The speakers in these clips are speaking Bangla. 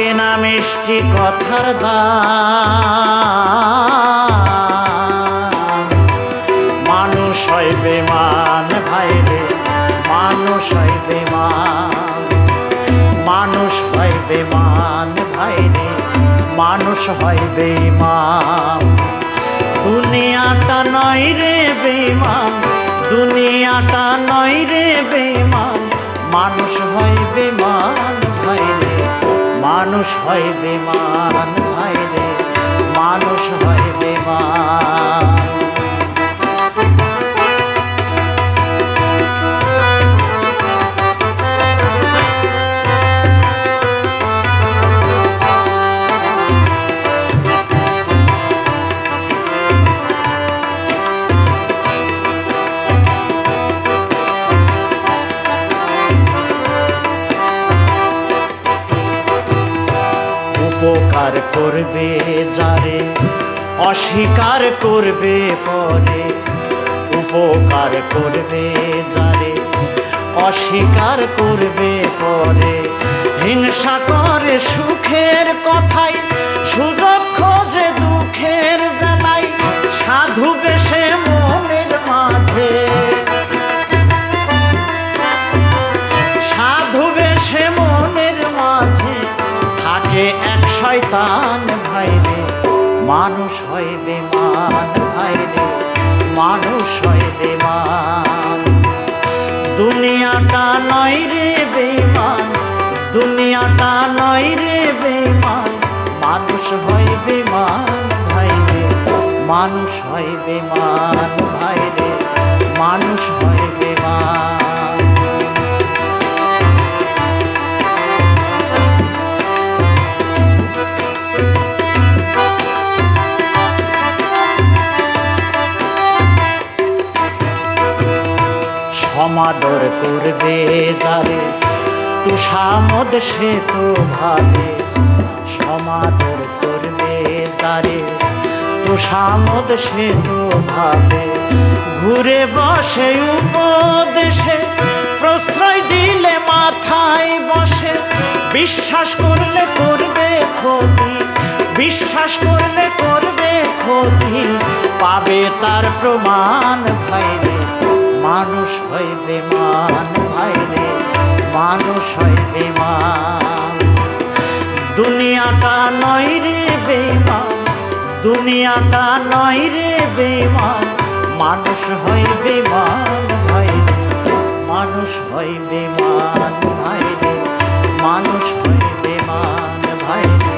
থাকে না মিষ্টি কথার দাম। মানুষ হয় বেমান ভাই রে মানুষ হয় বেমান। মানুষ হয় বেমান ভাই রে মানুষ হয় বেমান দুনিয়াটা নয় রে বেমান দুনিয়াটা নয় রে বেমান মানুষ হয় বেমান ভাই রে মানুষ হয় বিমান মানুষ হয় উপকার করবে যারে, অস্বীকার করবে পরে, উপকার করবে যারে, অস্বীকার করবে পরে। হিংসা করে সুখের কথাই সুযোগ খোঁজে মানুষ হয় বেমান, ভাইরে, মানুষ হয় বেমান। দুনিয়াটা নয় রে বেমান, দুনিয়াটা নয় রে বেমান। মানুষ হয় বেমান, ভাইরে, মানুষ হয় বেমান, ভাইরে, মানুষ হয় বেমান। সমাদর করবে যারে? তুষামদ সে তো ভাবে, সমাদর করবে যারে? তুষামদ সে তো ভাবে, ঘুরে বসে উপদেশে, প্রশ্রয় দিলে মাথায় বসে। বিশ্বাস করলে করবে ক্ষতি, বিশ্বাস করলে করবে ক্ষতি, পাবে তার প্রমাণ ভাইরে। মানুষ হয় বেমান ভাইরে মানুষ হয় বেমান। দুনিয়াটা নয় রে বেমান, দুনিয়াটা নয় রে বেমান। মানুষ হয় বেমান ভাইরে মানুষ হয় বেমান ভাইরে মানুষ হয় বেমান ভাইরে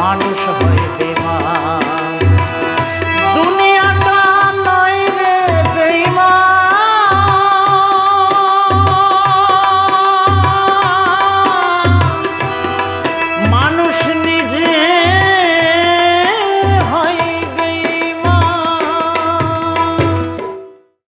মানুষ হয়